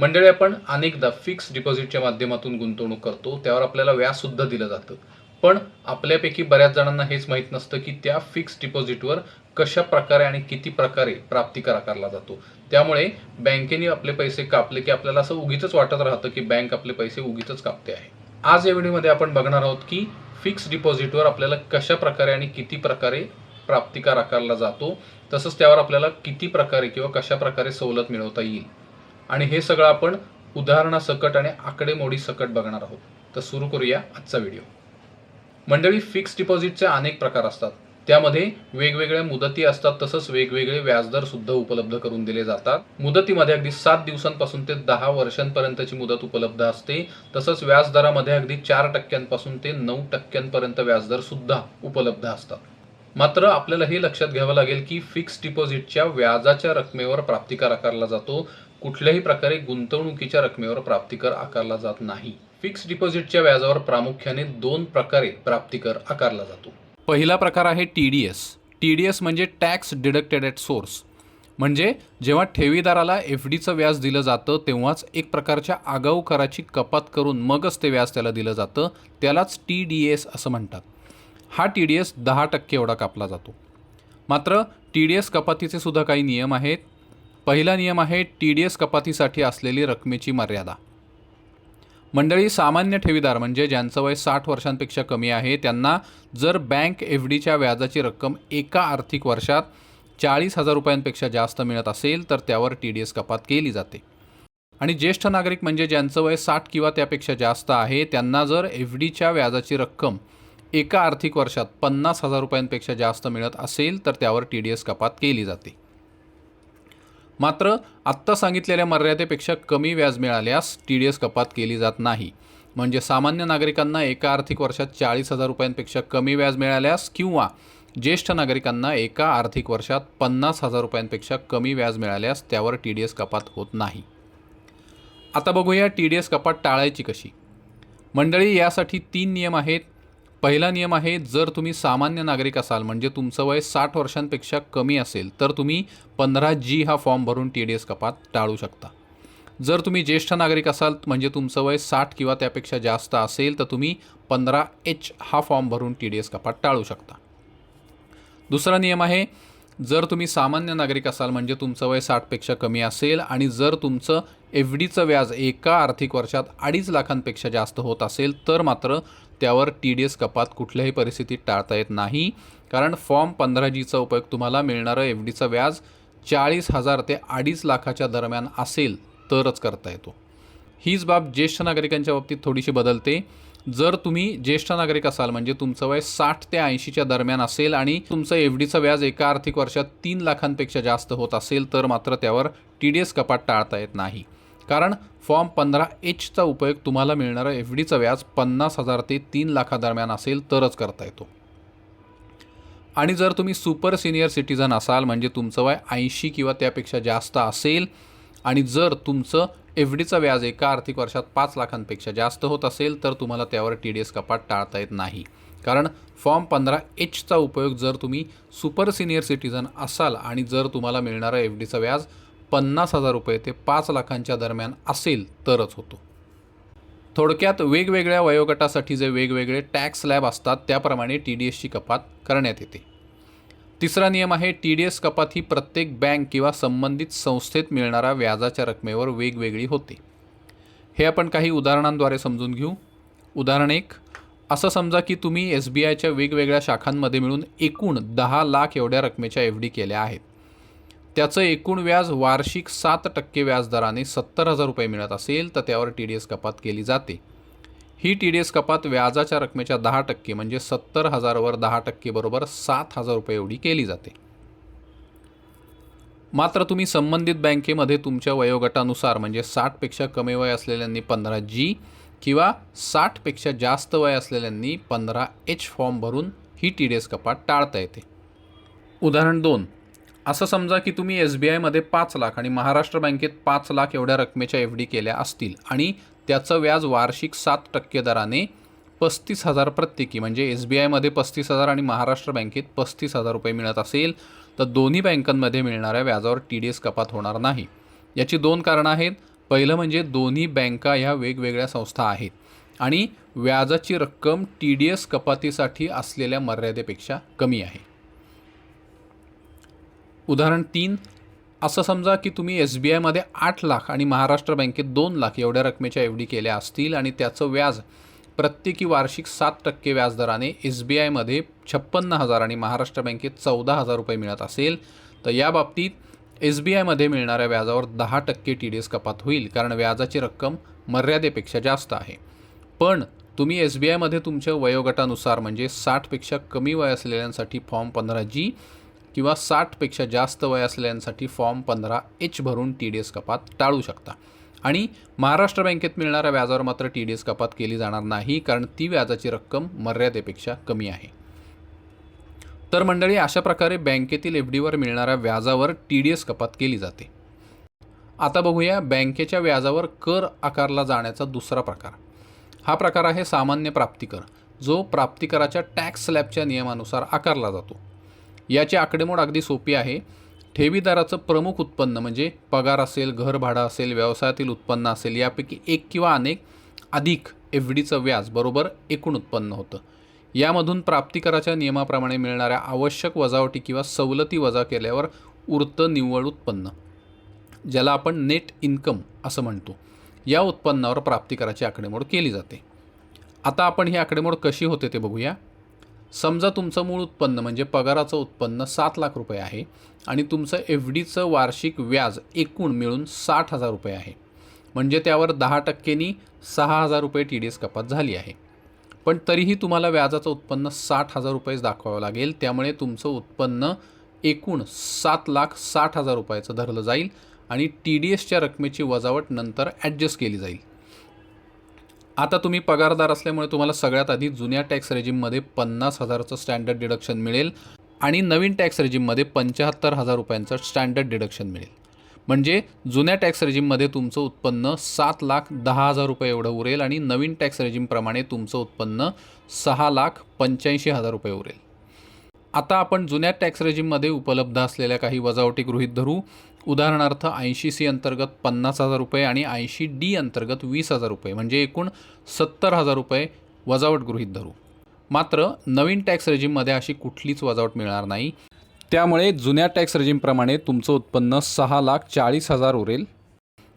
मंडळी आपण अनेकदा फिक्स डिपॉझिटच्या माध्यमातून गुंतवणूक करतो त्यावर आपल्याला व्याजसुद्धा दिलं जातं. पण आपल्यापैकी बऱ्याच जणांना हेच माहीत नसतं की त्या फिक्स डिपॉझिटवर कशा प्रकारे आणि किती प्रकारे प्राप्तिकर आकारला जातो. त्यामुळे बँकेने आपले पैसे कापले की आपल्याला असं उगीच वाटत राहतं की बँक आपले पैसे उगीच कापते आहे. आज या व्हिडिओमध्ये आपण बघणार आहोत की फिक्स डिपॉझिटवर आपल्याला कशा प्रकारे आणि किती प्रकारे प्राप्तिकार आकारला जातो. तसंच त्यावर आपल्याला किती प्रकारे किंवा कशा प्रकारे सवलत मिळवता येईल. आणि हे सगळं आपण उदाहरणासकट आणि आकडेमोडी सकट बघणार आहोत. तर सुरू करूया आजचा व्हिडिओ. मंडळी फिक्स डिपॉझिटचे अनेक प्रकार असतात. त्यामध्ये वेगवेगळ्या मुदती असतात तसंच वेगवेगळे व्याजदर सुद्धा उपलब्ध करून दिले जातात. मुदतीमध्ये अगदी सात दिवसांपासून ते दहा वर्षांपर्यंतची मुदत उपलब्ध असते. तसंच व्याजदरामध्ये अगदी चार टक्क्यांपासून ते नऊ टक्क्यांपर्यंत व्याजदर सुद्धा उपलब्ध असतात. मात्र आपल्याला हे लक्षात घ्यावं लागेल की फिक्स डिपॉझिटच्या व्याजाच्या रकमेवर प्राप्तिकार आकारला जातो. कुठल्याही प्रकारे गुंतवणुकीच्या रकमेवर प्राप्तिकर आकारला जात नाही. फिक्स डिपॉझिटच्या व्याजावर प्रामुख्याने दोन प्रकारे प्राप्तिकर आकारला जातो. पहिला प्रकार आहे T D S T D S म्हणजे टॅक्स डिडक्टेड ॲट सोर्स. म्हणजे जेव्हा ठेवीदाराला एफ डीचं व्याज दिलं जातं तेव्हाच एक प्रकारच्या आगाऊ कराची कपात करून मगच ते व्याज त्याला दिलं जातं. त्यालाच टी डी एस असं म्हणतात. हा टी डी एस दहा टक्के एवढा कापला जातो. मात्र टी डी एस कपातीचे सुद्धा काही नियम आहेत. पहिला नियम आहे टी डी एस कपातीसाठी असलेली रकमेची मर्यादा. मंडळी सामान्य ठेवीदार म्हणजे ज्यांचं वय साठ वर्षांपेक्षा कमी आहे त्यांना जर बँक एफ डीच्या व्याजाची रक्कम एका आर्थिक वर्षात चाळीस हजार रुपयांपेक्षा जास्त मिळत असेल तर त्यावर टी डी एस कपात केली जाते. आणि ज्येष्ठ नागरिक म्हणजे ज्यांचं वय साठ किंवा त्यापेक्षा जास्त आहे त्यांना जर एफ डीच्या व्याजाची रक्कम एका आर्थिक वर्षात पन्नास हजार रुपयांपेक्षा जास्त मिळत असेल तर त्यावर टी डी एस कपात केली जाते. मात्र आत्ता सांगितलेल्या मर्यादेपेक्षा कमी व्याज मिळाल्यास टी डी एस कपात केली जात नाही. म्हणजे सामान्य नागरिकांना एका आर्थिक वर्षात चाळीस हजार रुपयांपेक्षा कमी व्याज मिळाल्यास किंवा ज्येष्ठ नागरिकांना एका आर्थिक वर्षात पन्नास हजार रुपयांपेक्षा कमी व्याज मिळाल्यास त्यावर टी डी एस कपात होत नाही. आता बघूया टी डी एस कपात टाळायची कशी. मंडळी यासाठी तीन नियम आहेत पहिला नियम आहे जर तुम्ही सामान्य नागरिक असाल म्हणजे तुमचं वय साठ वर्षांपेक्षा कमी असेल तर तुम्ही पंधरा जी हा फॉर्म भरून टी डी एस कपात टाळू शकता. जर तुम्ही ज्येष्ठ नागरिक असाल म्हणजे तुमचं वय साठ किंवा त्यापेक्षा जास्त असेल तर तुम्ही पंधरा एच हा फॉर्म भरून टी डी एस कपात टाळू शकता. दुसरा नियम आहे जर तुम्ही सामान्य नागरिक असाल म्हणजे तुमचं वय साठपेक्षा कमी असेल आणि जर तुमचं एफ डीचं व्याज एका आर्थिक वर्षात अडीच लाखांपेक्षा जास्त होत असेल तर मात्र त्यावर टी डी एस कपात कुठल्याही परिस्थितीत टाळता येत नाही. कारण फॉर्म पंधरा जीचा उपयोग तुम्हाला मिळणारं एफ डीचं व्याज चाळीस हजार ते अडीच लाखाच्या दरम्यान असेल तरच करता येतो. हीच बाब ज्येष्ठ नागरिकांच्या बाबतीत थोडीशी बदलते. जर तुम्ही ज्येष्ठ नागरिक असाल म्हणजे तुमचं वय साठ ते ऐंशीच्या दरम्यान असेल आणि तुमचं एफ डीचं व्याज एका आर्थिक वर्षात तीन लाखांपेक्षा जास्त होत असेल तर मात्र त्यावर टी डी एस कपात टाळता येत नाही. कारण फॉर्म पंधरा एचचा उपयोग तुम्हाला मिळणारं एफ डीचं व्याज पन्नास हजार ते तीन लाखादरम्यान असेल तरच करता येतो. आणि जर तुम्ही सुपर सिनियर सिटीजन असाल म्हणजे तुमचं वय ऐंशी किंवा त्यापेक्षा जास्त असेल आणि जर तुमचं एफ डीचं व्याज एका आर्थिक वर्षात पाच लाखांपेक्षा जास्त होत असेल तर तुम्हाला त्यावर टी डी एस कपात टाळता येत नाही. कारण फॉर्म पंधरा एचचा उपयोग जर तुम्ही सुपर सिनियर सिटीजन असाल आणि जर तुम्हाला मिळणारं एफ डीचं व्याज पन्नास हजार रुपये ते पाच लाखांच्या दरम्यान असेल तरच होतो. थोडक्यात वेगवेगळ्या वयोगटासाठी जे वेगवेगळे टॅक्स लॅब असतात त्याप्रमाणे टी डी एसची कपात करण्यात येते. तिसरा नियम आहे टी डी एस कपात ही प्रत्येक बँक किंवा संबंधित संस्थेत मिळणाऱ्या व्याजाच्या रकमेवर वेगवेगळी होते. हे आपण काही उदाहरणांद्वारे समजून घेऊ. उदाहरण एक असं समजा की तुम्ही एस बी आयच्या वेगवेगळ्या शाखांमध्ये मिळून एकूण दहा लाख एवढ्या रकमेच्या एफ डी केल्या आहेत. त्याचं एकूण व्याज वार्षिक सात टक्के व्याजदराने सत्तर हजार रुपये मिळत असेल तर त्यावर टी डी एस कपात केली जाते. ही टी डी एस कपात व्याजाच्या रकमेच्या दहा टक्के म्हणजे सत्तर हजारावर दहा टक्के बरोबर सात हजार रुपये एवढी केली जाते. मात्र तुम्ही संबंधित बँकेमध्ये तुमच्या वयोगटानुसार म्हणजे साठपेक्षा कमी वय असलेल्यांनी पंधरा जी किंवा साठपेक्षा जास्त वय असलेल्यांनी पंधरा एच फॉर्म भरून ही टी डी एस कपात टाळता येते. उदाहरण दोन. असं समजा की तुम्ही एस बी आयमध्ये पाच लाख आणि महाराष्ट्र बँकेत पाच लाख एवढ्या रकमेच्या एफ डी केल्या असतील आणि त्याचं व्याज वार्षिक सात टक्के दराने पस्तीस हजार प्रत्येकी म्हणजे एस बी आयमध्ये पस्तीस हजार आणि महाराष्ट्र बँकेत पस्तीस हजार रुपये मिळत असेल तर दोन्ही बँकांमध्ये मिळणाऱ्या व्याजावर टी डी एस कपात होणार नाही. याची दोन कारणं आहेत. पहिलं म्हणजे दोन्ही बँका ह्या वेगवेगळ्या संस्था आहेत आणि व्याजाची रक्कम टी डी एस कपातीसाठी असलेल्या मर्यादेपेक्षा कमी आहे. उदाहरण तीन असं समजा की तुम्ही एस बी आयमध्ये आठ लाख आणि महाराष्ट्र बँकेत दोन लाख एवढ्या रकमेच्या एफ डी केल्या असतील आणि त्याचं व्याज प्रत्येकी वार्षिक सात टक्के व्याजदराने एस बी आयमध्ये छप्पन्न हजार आणि महाराष्ट्र बँकेत चौदा हजार रुपये मिळत असेल तर या बाबतीत एस बी आयमध्ये मिळणाऱ्या व्याजावर दहा टक्के टी डी एस कपात होईल कारण व्याजाची रक्कम मर्यादेपेक्षा जास्त आहे. पण तुम्ही एस बी आयमध्ये तुमच्या वयोगटानुसार म्हणजे साठपेक्षा कमी वय असलेल्यांसाठी फॉर्म पंधरा जी किंवा साठपेक्षा जास्त वय असलेल्यांसाठी फॉर्म पंधरा एच भरून टी डी एस कपात टाळू शकता. आणि महाराष्ट्र बँकेत मिळणाऱ्या व्याजावर मात्र टी डी एस कपात केली जाणार नाही कारण ती व्याजाची रक्कम मर्यादेपेक्षा कमी आहे. तर मंडळी अशा प्रकारे बँकेतील एफ डीवर मिळणाऱ्या व्याजावर टी डी एस कपात केली जाते. आता बघूया बँकेच्या व्याजावर कर आकारला जाण्याचा दुसरा प्रकार. हा प्रकार आहे सामान्य प्राप्तिकर जो प्राप्तिकराच्या टॅक्स स्लॅबच्या नियमानुसार आकारला जातो. याची आकडेमोड अगदी सोपी आहे. ठेवीदाराचं प्रमुख उत्पन्न म्हणजे पगार असेल घर भाडं असेल व्यवसायातील उत्पन्न असेल यापैकी एक किंवा अनेक अधिक एफ डीचं व्याज बरोबर एकूण उत्पन्न होतं. यामधून प्राप्तिकराच्या नियमाप्रमाणे मिळणाऱ्या आवश्यक वजावटी किंवा सवलती वजा केल्यावर उरतं निव्वळ उत्पन्न ज्याला आपण नेट इन्कम असं म्हणतो. या उत्पन्नावर प्राप्तिकराची आकडेमोड केली जाते. आता आपण ही आकडेमोड कशी होते ते बघूया. समजा तुमचं मूळ उत्पन्न म्हणजे पगाराचं उत्पन्न सात लाख रुपये आहे आणि तुमचं एफ डीचं वार्षिक व्याज एकूण मिळून साठ हजार रुपये आहे. म्हणजे त्यावर दहा टक्केनी सहा हजार रुपये टी डी एस कपात झाली आहे. पण तरीही तुम्हाला व्याजाचं उत्पन्न साठ हजार रुपयेच दाखवावं लागेल. त्यामुळे तुमचं उत्पन्न एकूण सात लाख साठ हजार रुपयाचं धरलं जाईल आणि टी डी एसच्या रकमेची वजावट नंतर ॲडजस्ट केली जाईल. आता तुम्ही पगारदार असल्यामुळे तुम्हाला सगळ्यात आधी जुन्या टॅक्स रेजिममध्ये पन्नास हजारचं स्टँडर्ड डिडक्शन मिळेल आणि नवीन टॅक्स रेजिममध्ये पंच्याहत्तर हजार रुपयांचं स्टँडर्ड डिडक्शन मिळेल. म्हणजे जुन्या टॅक्स रेजिममध्ये तुमचं उत्पन्न सात लाख दहा हजार रुपये एवढं उरेल आणि नवीन टॅक्स रेजिमप्रमाणे तुमचं उत्पन्न सहा लाख पंच्याऐंशी हजार रुपये उरेल. आता आपण जुन्या टॅक्स रेजिममध्ये उपलब्ध असलेल्या काही वजावटी गृहीत धरू. उदाहरणार्थ ऐंशी सी अंतर्गत पन्नास हजार रुपये आणि ऐंशी डी अंतर्गत वीस हजार रुपये म्हणजे एकूण सत्तर हजार रुपये वजावट गृहीत धरू. मात्र नवीन टॅक्स रेजिममध्ये अशी कुठलीच वजावट मिळणार नाही. त्यामुळे जुन्या टॅक्स रेजिमप्रमाणे तुमचं उत्पन्न सहा लाख चाळीस हजार उरेल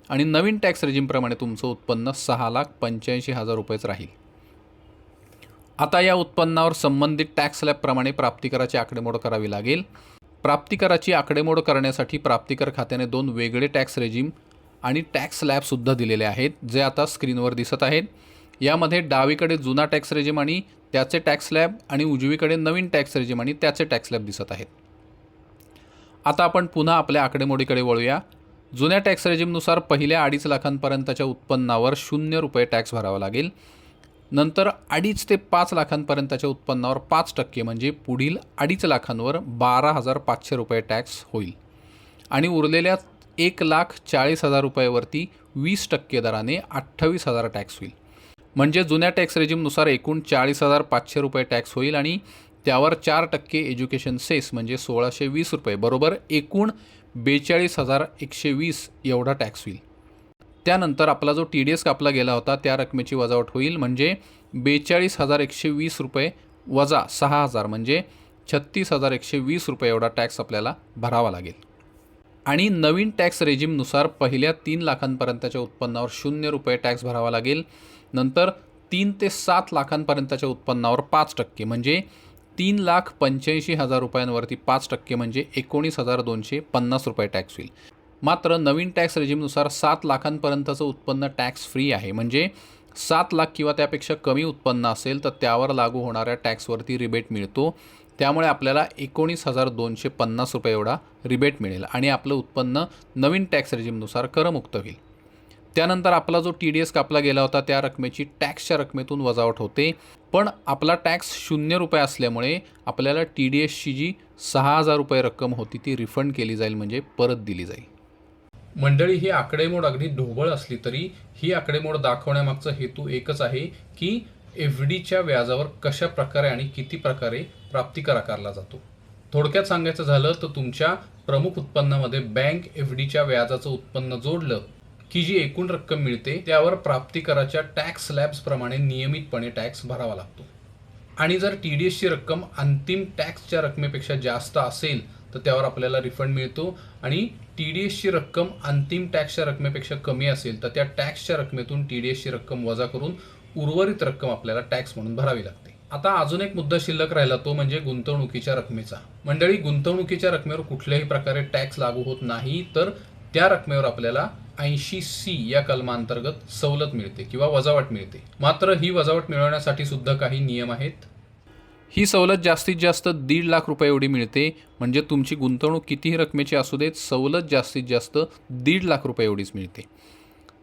आणि नवीन टॅक्स रेजिमप्रमाणे तुमचं उत्पन्न सहा लाख पंच्याऐंशी हजार रुपयेच राहील. आता या उत्पन्नावर संबंधित टॅक्स स्लॅबप्रमाणे प्राप्तिकराची आकडेमोड करावी लागेल. प्राप्तिकराची आकडेमोड करण्यासाठी प्राप्तिकर खात्याने दोन वेगळे टॅक्स रेजिम आणि टॅक्स स्लॅबसुद्धा दिलेले आहेत जे आता स्क्रीनवर दिसत आहेत. यामध्ये डावीकडे जुना टॅक्स रेजिम आणि त्याचे टॅक्स स्लॅब आणि उजवीकडे नवीन टॅक्स रेजिम आणि त्याचे टॅक्स स्लॅब दिसत आहेत. आता आपण पुन्हा आपल्या आकडेमोडीकडे वळूया. जुन्या टॅक्स रेजिमनुसार पहिल्या अडीच लाखांपर्यंतच्या उत्पन्नावर शून्य रुपये टॅक्स भरावा लागेल. नंतर अडीच ते पाच लाखांपर्यंतच्या उत्पन्नावर पाच टक्के म्हणजे पुढील अडीच लाखांवर बारा हजार पाचशे रुपये टॅक्स होईल. आणि उरलेल्या एक लाख चाळीस हजार रुपयावरती वीस टक्के दराने अठ्ठावीस हजार टॅक्स होईल. म्हणजे जुन्या टॅक्स रेजिमनुसार एकूण चाळीस हजार पाचशे रुपये टॅक्स होईल आणि त्यावर चार टक्के एज्युकेशन सेस म्हणजे सोळाशे वीस रुपये बरोबर एकूण बेचाळीस हजार एकशे वीस एवढा टॅक्स होईल. त्यानंतर आपला जो टी डी एस कापला गेला होता त्या रकमेची वजावट होईल. म्हणजे बेचाळीस हजार एकशे वीस रुपये वजा सहा हजार म्हणजे छत्तीस हजार एकशे वीस रुपये एवढा टॅक्स आपल्याला भरावा लागेल. आणि नवीन टॅक्स रेजिमनुसार पहिल्या तीन लाखांपर्यंतच्या उत्पन्नावर शून्य रुपये टॅक्स भरावा लागेल. नंतर तीन ते सात लाखांपर्यंतच्या उत्पन्नावर पाच टक्के म्हणजे तीन लाख पंच्याऐंशी हजार रुपयांवरती पाच टक्के म्हणजे एकोणीस हजार दोनशे पन्नास रुपये टॅक्स होईल. मात्र नवीन टॅक्स रेजिमनुसार सात लाखांपर्यंतचं उत्पन्न टॅक्स फ्री आहे. म्हणजे सात लाख किंवा त्यापेक्षा कमी उत्पन्न असेल तर त्यावर लागू होणाऱ्या टॅक्सवरती रिबेट मिळतो. त्यामुळे आपल्याला एकोणीस हजार दोनशे पन्नास रुपये एवढा रिबेट मिळेल आणि आपलं उत्पन्न नवीन टॅक्स रेजिमनुसार करमुक्त होईल. त्यानंतर आपला जो टी डी एस कापला गेला होता त्या रकमेची टॅक्सच्या रकमेतून वजावट होते. पण आपला टॅक्स शून्य रुपये असल्यामुळे आपल्याला टी डी एसची जी सहा हजार रुपये रक्कम होती ती रिफंड केली जाईल म्हणजे परत दिली जाईल. मंडळी ही आकडेमोड अगदी ढोबळ असली तरी ही आकडेमोड दाखवण्यामागचा हेतू एकच आहे की एफ डीच्या व्याजावर कशा प्रकारे आणि किती प्रकारे प्राप्तिकर आकारला जातो. थोडक्यात सांगायचं झालं तर तुमच्या प्रमुख उत्पन्नामध्ये बँक एफ डीच्या व्याजाचं उत्पन्न जोडलं की जी एकूण रक्कम मिळते त्यावर प्राप्तिकराच्या टॅक्स स्लॅब्सप्रमाणे नियमितपणे टॅक्स भरावा लागतो. आणि जर टी डी एसची रक्कम अंतिम टॅक्सच्या रकमेपेक्षा जास्त असेल तर त्यावर आपल्याला रिफंड मिळतो आणि टी डी एसची रक्कम अंतिम टॅक्सच्या रकमेपेक्षा कमी असेल तर त्या टॅक्सच्या रकमेतून टी डी एसची रक्कम वजा करून उर्वरित रक्कम आपल्याला टॅक्स म्हणून भरावी लागते. आता अजून एक मुद्दा शिल्लक राहिला तो म्हणजे गुंतवणुकीच्या रकमेचा. मंडळी गुंतवणुकीच्या रकमेवर कुठल्याही प्रकारे टॅक्स लागू होत नाही तर त्या रकमेवर आपल्याला ऐंशी सी या कलमांतर्गत सवलत मिळते किंवा वजावट मिळते. मात्र ही वजावट मिळवण्यासाठी सुद्धा काही नियम आहेत. ही सवलत जास्तीत जास्त दीड लाख रुपये एवढी मिळते. म्हणजे तुमची गुंतवणूक कितीही रकमेची असू देत सवलत जास्तीत जास्त दीड लाख रुपये एवढीच मिळते.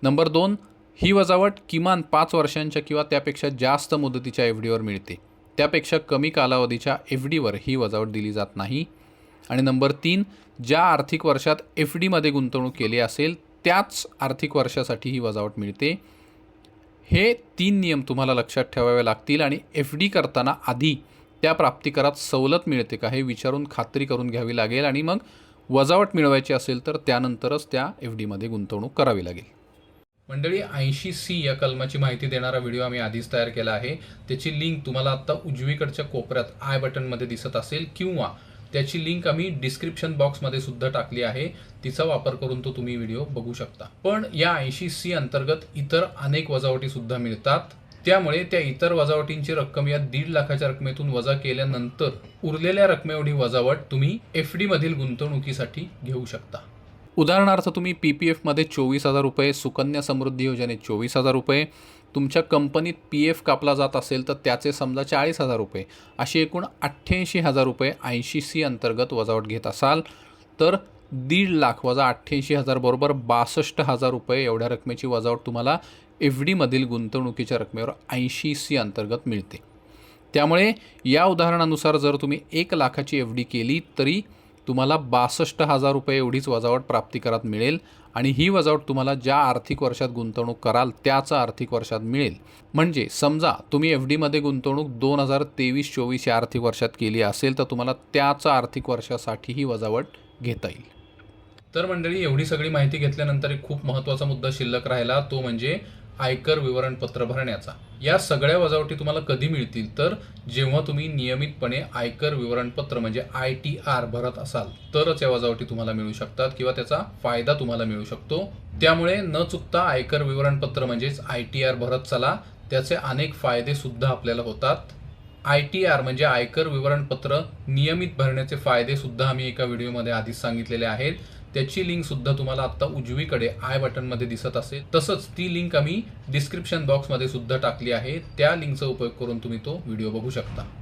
नंबर दोन ही वजावट किमान पाच वर्षांच्या किंवा त्यापेक्षा जास्त मुदतीच्या एफ डीवर मिळते. त्यापेक्षा कमी कालावधीच्या एफ डीवर ही वजावट दिली जात नाही. आणि नंबर तीन ज्या आर्थिक वर्षात एफ डीमध्ये गुंतवणूक केली असेल त्याच आर्थिक वर्षासाठी ही वजावट मिळते. हे तीन नियम तुम्हाला लक्षात ठेवावे लागतील आणि एफ डी करताना आधी त्या प्राप्तिकरात सवलत मिळते का हे विचारून खात्री करून घ्यावी लागेल आणि मग वजावट मिळवायची असेल तर त्यानंतरच त्या एफ डीमध्ये गुंतवणूक करावी लागेल. मंडळी ऐंशी सी या कलमाची माहिती देणारा व्हिडिओ आम्ही आधीच तयार केला आहे. त्याची लिंक तुम्हाला आत्ता उजवीकडच्या कोपऱ्यात आय बटनमध्ये दिसत असेल किंवा त्याची लिंक आम्ही डिस्क्रिप्शन बॉक्समध्ये सुद्धा टाकली आहे. तिचा वापर करून तो तुम्ही व्हिडिओ बघू शकता. पण या ऐंशी सी अंतर्गत इतर अनेक वजावटी सुद्धा मिळतात. त्यामुळे त्या इतर वजावटींची रक्कम या दीड लाखाच्या रकमेतून वजा केल्यानंतर उरलेल्या रकमेएवढी वजावट तुम्ही एफ डीमधील गुंतवणुकीसाठी घेऊ शकता. उदाहरणार्थ तुम्ही पी पी एफमध्ये चोवीस हजार रुपये सुकन्या समृद्धी योजनेत चोवीस हजार रुपये तुमच्या कंपनीत पी एफ कापला जात असेल तर त्याचे समजा चाळीस हजार रुपये अशी एकूण अठ्ठ्याऐंशी हजार रुपये ऐंशी सी अंतर्गत वजावट घेत असाल तर दीड लाख वजा अठ्ठ्याऐंशी हजार बरोबर बासष्ट हजार रुपये एवढ्या रकमेची वजावट तुम्हाला एफ डीमधील गुंतवणुकीच्या रकमेवर ऐंशी सी अंतर्गत मिळते. त्यामुळे या उदाहरणानुसार जर तुम्ही एक लाखाची एफ डी केली तरी तुम्हाला बासष्ट हजार रुपये एवढीच वजावट प्राप्तिकरात मिळेल आणि ही वजावट तुम्हाला ज्या आर्थिक वर्षात गुंतवणूक कराल त्याच आर्थिक वर्षात मिळेल. म्हणजे समजा तुम्ही एफ डीमध्ये गुंतवणूक दोन हजार तेवीस चोवीस या आर्थिक वर्षात केली असेल तर तुम्हाला त्याच आर्थिक वर्षासाठी ही वजावट घेता येईल. तर मंडळी एवढी सगळी माहिती घेतल्यानंतर एक खूप महत्त्वाचा मुद्दा शिल्लक राहिला तो म्हणजे आयकर विवरणपत्र भरण्याचा. या सगळ्या वजावटी तुम्हाला कधी मिळतील? तर जेव्हा तुम्ही नियमितपणे आयकर विवरणपत्र म्हणजे आय टी आर भरत असाल तरच या वजावटी तुम्हाला मिळू शकतात किंवा त्याचा फायदा तुम्हाला मिळू शकतो. त्यामुळे न चुकता आयकर विवरणपत्र म्हणजेच आय टी आर भरत चला. त्याचे अनेक फायदे सुद्धा आपल्याला होतात. आय टी आर म्हणजे आयकर विवरणपत्र नियमित भरण्याचे फायदे सुद्धा आम्ही एका व्हिडिओमध्ये आधीच सांगितलेले आहेत. त्याची लिंक सुद्धा तुम्हाला आता उजवीकडे आय बटनमध्ये दिसत असेल. तसंच ती लिंक आम्ही डिस्क्रिप्शन बॉक्समध्ये सुद्धा टाकली आहे. त्या लिंकचा उपयोग करून तुम्ही तो व्हिडिओ बघू शकता.